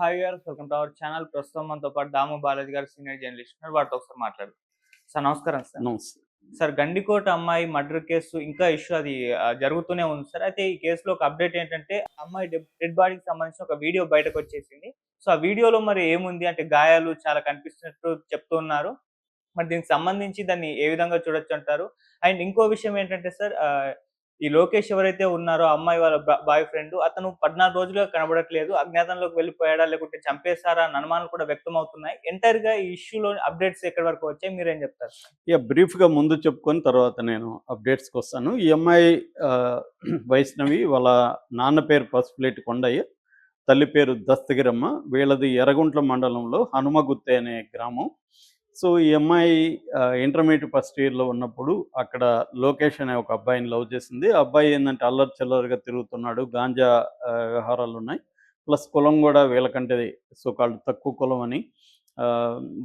Hi గారు welcome to our channel. ప్రస్తుతం మనతో పాటు దాము బాలాజీ గారు సీనియర్ జర్నలిస్ట్ ఉన్నారు. వాటితో ఒకసారి మాట్లాడు సార్ నమస్కారం సార్. నమస్తే. సార్ గండికోట అమ్మాయి మర్డర్ కేసు ఇంకా ఇష్యూ అది జరుగుతూనే ఉంది సార్. అయితే ఈ కేసులో ఒక అప్డేట్ ఏంటంటే అమ్మాయి డెడ్ బాడీకి సంబంధించిన ఒక వీడియో బయటకు వచ్చేసింది. సో ఆ వీడియోలో మరి ఏముంది? అంటే గాయాలు చాలా కనిపిస్తున్నట్టు చెప్తున్నారు మరి దీనికి సంబంధించి దాన్ని ఏ విధంగా చూడొచ్చు అంటారు? అండ్ ఇంకో విషయం ఏంటంటే సార్ ఈ లోకేష్ ఎవరైతే ఉన్నారో అమ్మాయి వాళ్ళ బాయ్ ఫ్రెండ్ అతను పద్నాలుగు రోజులుగా కనబడట్లేదు అజ్ఞాతంలోకి వెళ్ళిపోయాడా లేకుంటే చంపేశారా అని అనుమానాలు కూడా వ్యక్తం అవుతున్నాయి ఎంటైర్గా ఈ ఇష్యూలో అప్డేట్స్ ఎక్కడి వరకు వచ్చాయి? మీరేం చెప్తారు? ఇక బ్రీఫ్గా ముందు చెప్పుకొని తర్వాత నేను అప్డేట్స్కి వస్తాను. ఈ అమ్మాయి ఆ, వైష్ణవి వాళ్ళ నాన్న పేరు పసుపులేటి కొండయ్య తల్లి పేరు దస్తగిరమ్మ వీళ్ళది ఎర్రగుంట్ల మండలంలో హనుమగుత్తే అనే గ్రామం. సో ఈ అమ్మాయి ఇంటర్మీడియట్ ఫస్ట్ ఇయర్లో ఉన్నప్పుడు అక్కడ లోకేష్ అనే ఒక అబ్బాయిని లవ్ చేసింది. ఆ అబ్బాయి ఏంటంటే అల్లరి చిల్లరిగా తిరుగుతున్నాడు గాంజా వ్యవహారాలు ఉన్నాయి. ప్లస్ కులం కూడా వీళ్ళకంటే సోకాళ్ళు తక్కువ కులం అని ఆ,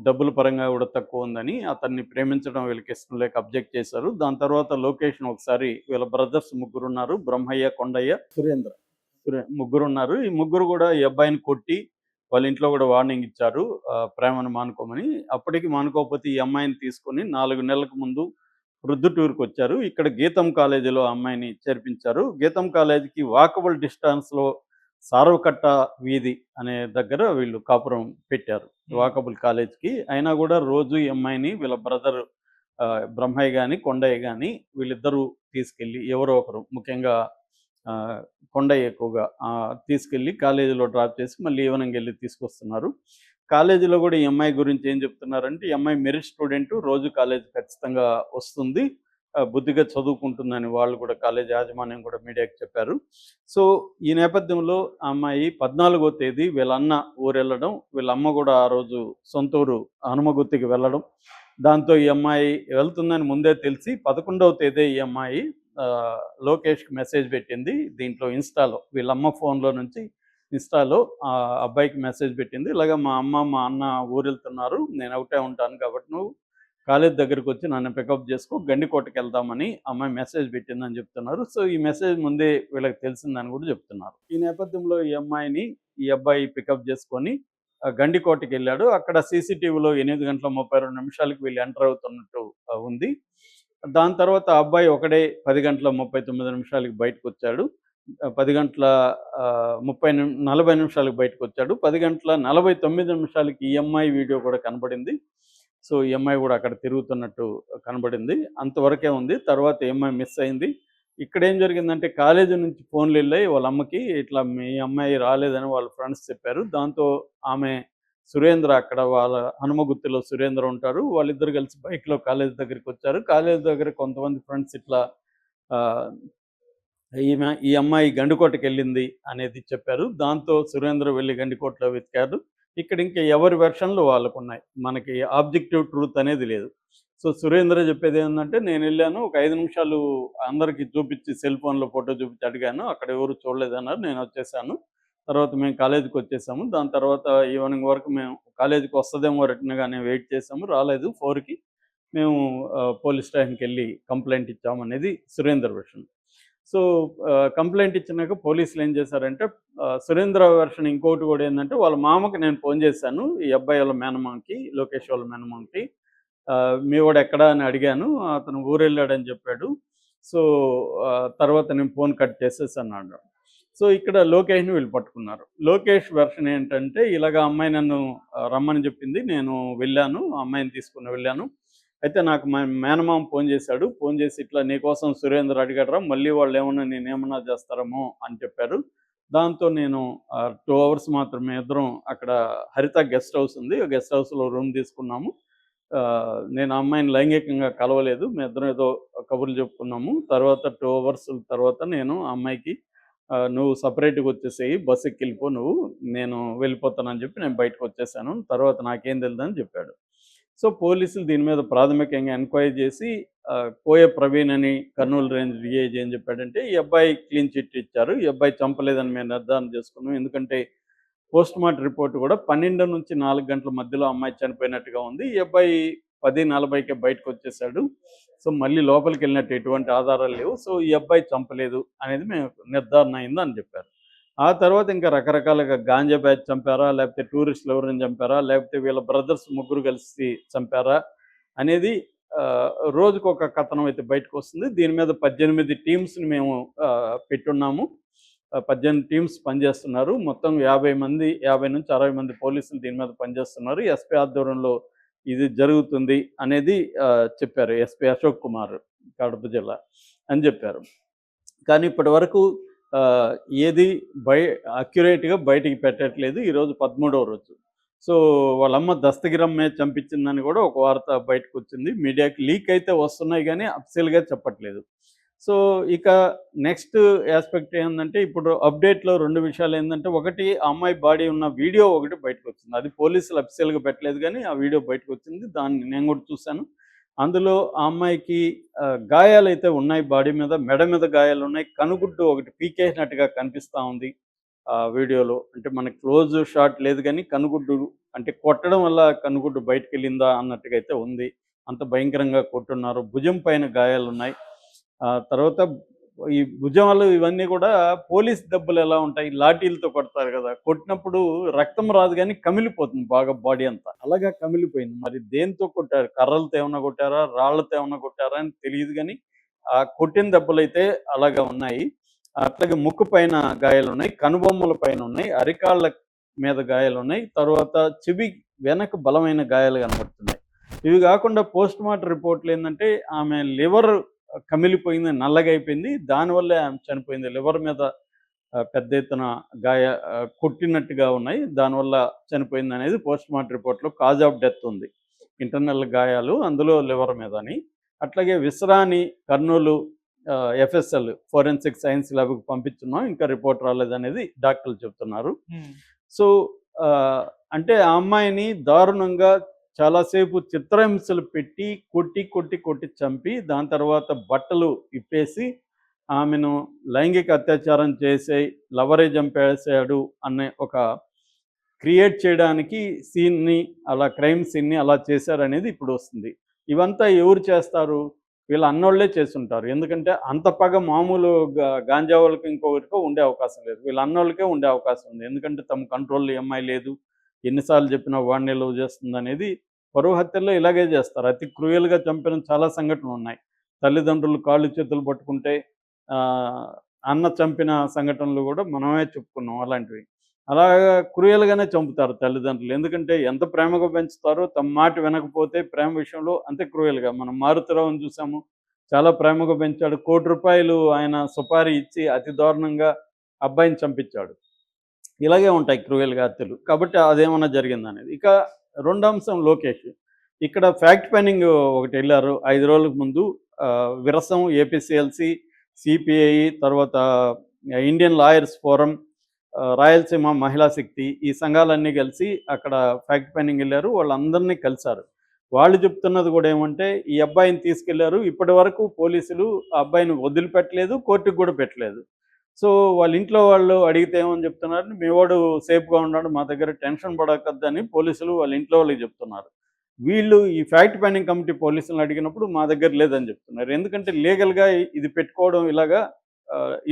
డబ్బుల పరంగా కూడా తక్కువ ఉందని అతన్ని ప్రేమించడం వీళ్ళకి ఇష్టం లేక అబ్జెక్ట్ చేశారు. దాని తర్వాత లొకేషన్ ఒకసారి వీళ్ళ బ్రదర్స్ ముగ్గురు ఉన్నారు బ్రహ్మయ్య కొండయ్య సురేంద్ర. సురే ముగ్గురు ఉన్నారు. ఈ ముగ్గురు కూడా ఈ అబ్బాయిని కొట్టి వాళ్ళ ఇంట్లో కూడా వార్నింగ్ ఇచ్చారు. ప్రేమను మానుకోమని. అప్పటికి మానుకోకపోతే ఈ అమ్మాయిని తీసుకొని నాలుగు నెలలకు ముందు ప్రొద్దుటూరుకు వచ్చారు. ఇక్కడ గీతం కాలేజీలో అమ్మాయిని చేర్పించారు. గీతం కాలేజీకి వాకబుల్ డిస్టెన్స్లో సారవకట్ట వీధి అనే దగ్గర వీళ్ళు కాపురం పెట్టారు. వాకబుల్ కాలేజ్కి. అయినా కూడా రోజు ఈ అమ్మాయిని వీళ్ళ బ్రదర్ బ్రహ్మయ్య కానీ కొండయ్య కానీ వీళ్ళిద్దరూ తీసుకెళ్ళి ఎవరో ఒకరు ముఖ్యంగా ఆ, కొండయ్య ఎక్కువగా తీసుకెళ్ళి కాలేజీలో డ్రాప్ చేసి మళ్ళీ ఈవెనింగ్ వెళ్ళి తీసుకొస్తున్నారు. కాలేజీలో కూడా ఈ అమ్మాయి గురించి ఏం చెప్తున్నారంటే ఈ అమ్మాయి మెరిట్ స్టూడెంట్ రోజు కాలేజ్ ఖచ్చితంగా వస్తుంది. బుద్ధిగా చదువుకుంటుందని వాళ్ళు కూడా కాలేజ్ యాజమాన్యం కూడా మీడియాకి చెప్పారు. సో ఈ నేపథ్యంలో అమ్మాయి పద్నాలుగో తేదీ వీళ్ళ అన్న ఊరు వెళ్ళడం వీళ్ళ అమ్మ కూడా ఆ రోజు సొంత ఊరు హనుమగుత్తికి వెళ్ళడం. దాంతో ఈ అమ్మాయి వెళ్తుందని ముందే తెలిసి పదకొండవ తేదీ ఈ అమ్మాయి లోకేష్కి మెసేజ్ పెట్టింది. దీంట్లో ఇన్స్టాలో వీళ్ళ అమ్మ ఫోన్లో నుంచి ఇన్స్టాలో ఆ అబ్బాయికి మెసేజ్ పెట్టింది. ఇలాగ మా అమ్మ మా అన్న ఊరు వెళ్తున్నారు నేను ఒకటే ఉంటాను కాబట్టి నువ్వు కాలేజ్ దగ్గరికి వచ్చి నన్ను పికప్ చేసుకో. గండికోటకి వెళ్దామని అమ్మాయి మెసేజ్ పెట్టిందని చెప్తున్నారు. సో ఈ మెసేజ్ ముందే వీళ్ళకి తెలిసిందని కూడా చెప్తున్నారు. ఈ నేపథ్యంలో ఈ అమ్మాయిని ఈ అబ్బాయి పికప్ చేసుకొని గండికోటకి వెళ్ళాడు. అక్కడ సీసీటీవీలో ఎనిమిది గంటల ముప్పై రెండు నిమిషాలకి వీళ్ళు ఎంటర్ అవుతున్నట్టు ఉంది. దాని తర్వాత అబ్బాయి ఒకడే పది గంటల ముప్పై తొమ్మిది నిమిషాలకి బయటకు వచ్చాడు పది గంటల ముప్పై నలభై నిమిషాలకు బయటకు వచ్చాడు పది గంటల నలభై తొమ్మిది నిమిషాలకి ఈఎంఐ వీడియో కూడా కనబడింది. సో ఈఎంఐ కూడా అక్కడ తిరుగుతున్నట్టు కనబడింది. అంతవరకే ఉంది. తర్వాత ఈఎంఐ మిస్ అయింది. ఇక్కడ ఏం జరిగిందంటే కాలేజీ నుంచి ఫోన్లు వెళ్ళాయి వాళ్ళ అమ్మకి. ఇట్లా మీ అమ్మాయి రాలేదని వాళ్ళ ఫ్రెండ్స్ చెప్పారు. దాంతో ఆమె సురేంద్ర అక్కడ వాళ్ళ హనుమగుత్తిలో సురేంద్ర ఉంటారు. వాళ్ళిద్దరు కలిసి బైక్లో కాలేజ్ దగ్గరికి వచ్చారు. కాలేజ్ దగ్గర కొంతమంది ఫ్రెండ్స్ ఇట్లా ఆ, ఈమె ఈ అమ్మాయి గండికోటకి వెళ్ళింది అనేది చెప్పారు. దాంతో సురేంద్ర వెళ్ళి గండికోటలో వెతికారు. ఇక్కడ ఇంకా ఎవరి వెర్షన్లు వాళ్ళకు ఉన్నాయి మనకి ఆబ్జెక్టివ్ ట్రూత్ అనేది లేదు. సో సురేంద్ర చెప్పేది ఏంటంటే నేను వెళ్ళాను ఒక ఐదు నిమిషాలు అందరికి చూపించి సెల్ ఫోన్లో ఫోటో చూపించి అడిగాను. అక్కడ ఎవరు చూడలేదన్నారు. నేను వచ్చేసాను. తర్వాత మేము కాలేజీకి వచ్చేసాము. దాని తర్వాత ఈవినింగ్ వరకు మేము కాలేజీకి వస్తుందేమో రిటర్న్గానే వెయిట్ చేసాము రాలేదు. ఫోర్కి మేము పోలీస్ స్టేషన్కి వెళ్ళి కంప్లైంట్ ఇచ్చామనేది సురేందర్ వెర్షన్. సో కంప్లైంట్ ఇచ్చినాక పోలీసులు ఏం చేశారంటే సురేంద్ర వెర్షన్ ఇంకోటి కూడా ఏంటంటే వాళ్ళ మామకి నేను ఫోన్ చేశాను. ఈ అబ్బాయి వాళ్ళ మేనమామకి లోకేష్ వాళ్ళ మేనమామకి. మీ వాడు ఎక్కడ అని అడిగాను. అతను ఊరెళ్ళాడని చెప్పాడు. సో తర్వాత నేను ఫోన్ కట్ చేసేసాను అన్నాడు. సో ఇక్కడ లోకేష్ని వీళ్ళు పట్టుకున్నారు. లోకేష్ వెర్షన్ ఏంటంటే ఇలాగ అమ్మాయి నన్ను రమ్మని చెప్పింది. నేను వెళ్ళాను ఆ అమ్మాయిని తీసుకుని వెళ్ళాను. అయితే నాకు మా మేనమామ ఫోన్ చేశాడు. ఫోన్ చేసి ఇట్లా నీకోసం సురేంద్ర అడిగడరా మళ్ళీ వాళ్ళు ఏమన్నా నేనేమన్నా చేస్తారేమో అని చెప్పారు. దాంతో నేను టూ అవర్స్ మాత్రమే ఇద్దరం అక్కడ హరిత గెస్ట్ హౌస్ ఉంది. ఆ గెస్ట్ హౌస్లో రూమ్ తీసుకున్నాము. నేను అమ్మాయిని లైంగికంగా కలవలేదు. మేము ఇద్దరం ఏదో కబుర్లు చెప్పుకున్నాము. తర్వాత టూ అవర్స్ తర్వాత నేను అమ్మాయికి నువ్వు సపరేట్గా వచ్చేసేయి బస్ ఎక్కి నువ్వు నేను వెళ్ళిపోతానని చెప్పి నేను బయటకు వచ్చేసాను. తర్వాత నాకేం తెలియదని చెప్పాడు. సో పోలీసులు దీని మీద ప్రాథమికంగా ఎంక్వైరీ చేసి ఆ, కోయ ప్రవీణ్ అని కర్నూలు రేంజ్ డిఐజీ ఏం చెప్పాడంటే ఈ అబ్బాయి క్లీన్ చిట్ ఇచ్చారు ఈ అబ్బాయి చంపలేదని మేము నిర్ధారణ చేసుకున్నాం. ఎందుకంటే పోస్ట్ మార్టం రిపోర్ట్ కూడా పన్నెండు నుంచి నాలుగు గంటల మధ్యలో అమ్మాయి చనిపోయినట్టుగా ఉంది. ఈ అబ్బాయి పది నలభైకే బయటకు వచ్చేసాడు సో మళ్ళీ లోపలికి వెళ్ళినట్టు ఎటువంటి ఆధారాలు లేవు. సో ఈ అబ్బాయి చంపలేదు అనేది మేము నిర్ధారణ అయింది అని చెప్పారు. ఆ తర్వాత ఇంకా రకరకాలుగా గాంజా బ్యాచ్ చంపారా లేకపోతే టూరిస్టులు ఎవరిని చంపారా లేకపోతే వీళ్ళ బ్రదర్స్ ముగ్గురు కలిసి చంపారా అనేది ఆ, రోజుకు ఒక కథనం అయితే బయటకు వస్తుంది దీని మీద పద్దెనిమిది టీమ్స్ని మేము ఆ, పెట్టున్నాము. పద్దెనిమిది టీమ్స్ పనిచేస్తున్నారు. మొత్తం యాభై మంది యాభై నుంచి అరవై మంది పోలీసులు దీని మీద పనిచేస్తున్నారు. ఎస్పీ ఆధ్వర్యంలో ఇది జరుగుతుంది అనేది చెప్పారు ఎస్పి అశోక్ కుమార్ కడప జిల్లా అని చెప్పారు. కానీ ఇప్పటి వరకు ఏది బయ అక్యురేట్గా బయటికి పెట్టట్లేదు. ఈరోజు పదమూడవ రోజు. సో వాళ్ళమ్మ దస్తగిరమ్మే చంపించిందని కూడా ఒక వార్త బయటకు వచ్చింది. మీడియాకి లీక్ అయితే వస్తున్నాయి కానీ అఫ్సిల్గా చెప్పట్లేదు. సో ఇక నెక్స్ట్ ఆస్పెక్ట్ ఏంటంటే ఇప్పుడు అప్డేట్లో రెండు విషయాలు ఏంటంటే ఒకటి అమ్మాయి బాడీ ఉన్న వీడియో ఒకటి బయటకు వచ్చింది అది పోలీసులు అఫీషియల్గా పెట్టలేదు కానీ ఆ వీడియో బయటకు వచ్చింది దాన్ని నేను కూడా చూశాను. అందులో ఆ అమ్మాయికి గాయాలు అయితే ఉన్నాయి బాడీ మీద మెడ మీద గాయాలు ఉన్నాయి. కనుగుడ్డు ఒకటి పీకేసినట్టుగా కనిపిస్తూ ఉంది ఆ వీడియోలో. అంటే మనకి క్లోజ్ షాట్ లేదు కానీ కనుగుడ్డు అంటే కొట్టడం వల్ల కనుగుడ్డు బయటకు వెళ్ళిందా అన్నట్టుగా అయితే ఉంది. అంత భయంకరంగా కొట్టున్నారు భుజం పైన గాయాలు ఉన్నాయి. తర్వాత ఈ భుజాలు ఇవన్నీ కూడా పోలీస్ దెబ్బలు ఎలా ఉంటాయి? లాఠీలతో కొడతారు కదా. కొట్టినప్పుడు రక్తం రాదు కానీ కమిలిపోతుంది బాగా బాడీ అంతా. అలాగా కమిలిపోయింది. మరి దేంతో కొట్టారు? కర్రలతో ఏమైనా కొట్టారా? రాళ్ళతో ఏమైనా కొట్టారా అని తెలియదు కానీ ఆ కొట్టిన దెబ్బలు అయితే అలాగా ఉన్నాయి. అట్లాగే ముక్కు పైన గాయాలు ఉన్నాయి. కనుబొమ్మల పైన ఉన్నాయి. అరికాళ్ళ మీద గాయాలు ఉన్నాయి. తర్వాత చెవి వెనక బలమైన గాయాలు కనబడుతున్నాయి. ఇవి కాకుండా పోస్ట్ మార్టం రిపోర్ట్లు ఏంటంటే ఆమె లివర్ కమిలిపోయింది నల్లగా అయిపోయింది దానివల్లే ఆమె చనిపోయింది. లివర్ మీద పెద్ద ఎత్తున గాయ కొట్టినట్టుగా ఉన్నాయి. దానివల్ల చనిపోయింది అనేది పోస్ట్ మార్టం రిపోర్ట్లో కాజ్ ఆఫ్ డెత్ ఉంది. ఇంటర్నల్ గాయాలు అందులో లివర్ మీద అని అట్లాగే విశ్రాని కర్నూలు ఎఫ్ఎస్ఎల్ ఫోరెన్సిక్ సైన్స్ ల్యాబ్కి పంపించున్నాం. ఇంకా రిపోర్ట్ రాలేదనేది డాక్టర్లు చెప్తున్నారు. సో అంటే ఆ అమ్మాయిని దారుణంగా చాలాసేపు చిత్రహింసలు పెట్టి కొట్టి కొట్టి కొట్టి చంపి దాని తర్వాత బట్టలు ఇప్పేసి ఆమెను లైంగిక అత్యాచారం చేసే లవరే చంపేసాడు అనే ఒక క్రియేట్ చేయడానికి సీన్ని అలా క్రైమ్ సీన్ని అలా చేశారనేది ఇప్పుడు వస్తుంది. ఇవంతా ఎవరు చేస్తారు? వీళ్ళ అన్నోళ్ళే చేస్తుంటారు. ఎందుకంటే అంత పగ మామూలు గాంజా వాళ్ళకి ఇంకొకరికో ఉండే అవకాశం లేదు. వీళ్ళ అన్నోళ్ళకే ఉండే అవకాశం ఉంది. ఎందుకంటే తమ కంట్రోల్లో ఎంఐ లేదు. ఎన్నిసార్లు చెప్పినా వాడిని లవ్ చేస్తుంది అనేది పరువు హత్యల్లో ఇలాగే చేస్తారు. అతి క్రూయల్గా చంపిన చాలా సంఘటనలు ఉన్నాయి. తల్లిదండ్రులు కాళ్ళు చేతులు పట్టుకుంటే ఆ, అన్న చంపిన సంఘటనలు కూడా మనమే చెప్పుకున్నాం అలాంటివి. అలాగా క్రూయల్గానే చంపుతారు తల్లిదండ్రులు. ఎందుకంటే ఎంత ప్రేమగా పెంచుతారో తమ మాట వినకపోతే ప్రేమ విషయంలో అంతే క్రూయల్గా. మనం మారుతిరావుని చూసాము. చాలా ప్రేమగా పెంచాడు. కోటి రూపాయలు ఆయన సుపారీ ఇచ్చి అతి దారుణంగా అబ్బాయిని చంపించాడు. ఇలాగే ఉంటాయి క్రూయల్గా హత్యలు. కాబట్టి అదేమన్నా జరిగిందనేది. ఇక రెండో అంశం లోకేష్. ఇక్కడ ఫ్యాక్ట్ పైనింగ్ ఒకటి వెళ్ళారు. ఐదు రోజులకు ముందు ఆ, విరసం ఏపీసీఎల్సి సిపిఐ తర్వాత Indian lawyers forum Rayalaseema Mahila Shakti ఈ సంఘాలన్నీ కలిసి అక్కడ ఫ్యాక్ట్ పెనింగ్ వెళ్ళారు. వాళ్ళందరినీ కలిశారు. వాళ్ళు చెప్తున్నది కూడా ఏమంటే ఈ అబ్బాయిని తీసుకెళ్ళారు. ఇప్పటి వరకు పోలీసులు ఆ అబ్బాయిని వదిలిపెట్టలేదు కోర్టుకు కూడా పెట్టలేదు. సో వాళ్ళ ఇంట్లో వాళ్ళు అడిగితే ఏమని చెప్తున్నారు? మీ వాడు సేఫ్గా ఉన్నాడు మా దగ్గర టెన్షన్ పడకద్దని పోలీసులు వాళ్ళ ఇంట్లో వాళ్ళకి చెప్తున్నారు. వీళ్ళు ఈ ఫ్యాక్ట్ పెండింగ్ కమిటీ పోలీసులను అడిగినప్పుడు మా దగ్గర లేదని చెప్తున్నారు. ఎందుకంటే లీగల్గా ఇది పెట్టుకోవడం ఇలాగా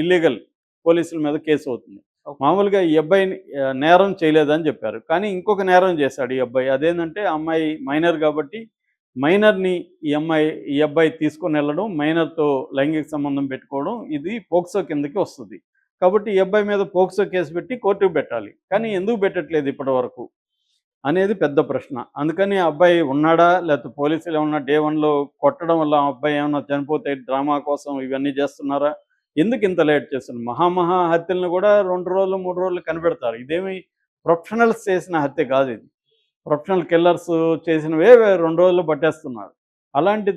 ఇల్లీగల్ పోలీసుల మీద కేసు అవుతుంది. మామూలుగా ఈ అబ్బాయిని ఆ, నేరం చేయలేదని చెప్పారు. కానీ ఇంకొక నేరం చేశాడు ఈ అబ్బాయి. అదేంటంటే అమ్మాయి మైనర్ కాబట్టి మైనర్ని ఈ అమ్మాయి ఈ అబ్బాయి తీసుకొని వెళ్ళడం మైనర్తో లైంగిక సంబంధం పెట్టుకోవడం ఇది పోక్సో కిందకి వస్తుంది. కాబట్టి ఈ అబ్బాయి మీద పోక్సో కేసు పెట్టి కోర్టుకు పెట్టాలి. కానీ ఎందుకు పెట్టట్లేదు ఇప్పటి వరకు అనేది పెద్ద ప్రశ్న. అందుకని ఆ అబ్బాయి ఉన్నాడా లేకపోతే పోలీసులు ఏమన్నా డే వన్లో కొట్టడం వల్ల ఆ అబ్బాయి ఏమన్నా చనిపోతే డ్రామా కోసం ఇవన్నీ చేస్తున్నారా? ఎందుకు ఇంత లేట్ చేస్తున్నారు? మహామహా హత్యలను కూడా రెండు రోజులు మూడు రోజులు కనిపెడతారు. ఇదేమి ప్రొఫెషనల్స్ చేసిన హత్య కాదు ఇది. ప్రొఫెషనల్ కిల్లర్స్ చేసినవే రెండు రోజులు పట్టేస్తున్నారు. అలాంటిది